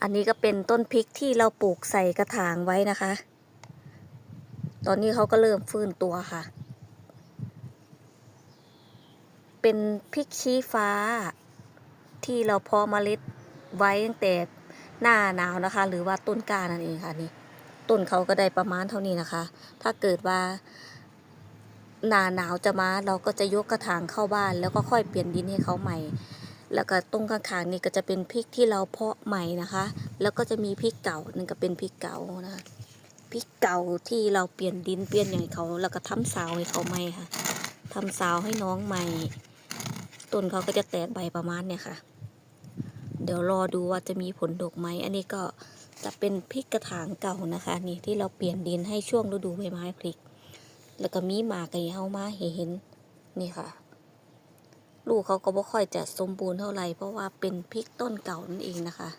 อันนี้ก็เป็นต้นพริกที่เราปลูกใส่กระถางไว้นะคะ ตอนนี้เขาก็เริ่มฟื้นตัวค่ะ เป็นพริกชี้ฟ้า ที่เราเพาะเมล็ดไว้ตั้งแต่หน้าหนาวนะคะ หรือว่าต้นกานั่นเองค่ะนี่ต้นเขาก็ได้ประมาณเท่านี้นะคะ ถ้าเกิดว่าหน้าหนาวจะมาเราก็จะยกกระถางเข้าบ้าน แล้วก็ค่อยเปลี่ยนดินให้เขาใหม่ แล้วก็ตรงข้างๆนี่ก็จะเป็นพริกที่เราเพาะใหม่นะคะ แล้วก็จะมีพริกเก่านั่นก็เป็นพริกเก่านะคะพริกเก่าที่เราเปลี่ยนดินเปลี่ยนอย่างเขาแล้วก็ทำสาวให้เขาใหม่ค่ะทำสาวให้น้องใหม่ต้นเขาก็จะแตกใบประมาณเนี่ยค่ะ เดี๋ยวรอดูว่าจะมีผลดกไหมอันนี้ก็จะเป็นพริกกระถางเก่านะคะ นี่ที่เราเปลี่ยนดินให้ช่วงฤดูใบไม้ผลิก แล้วก็มีหมากไก่เฮามาเห็นนี่ค่ะ ลูกเขาก็บ่ค่อยจะสมบูรณ์เท่าไหร่เพราะว่าเป็นพริกต้นเก่านั่นเองนะคะ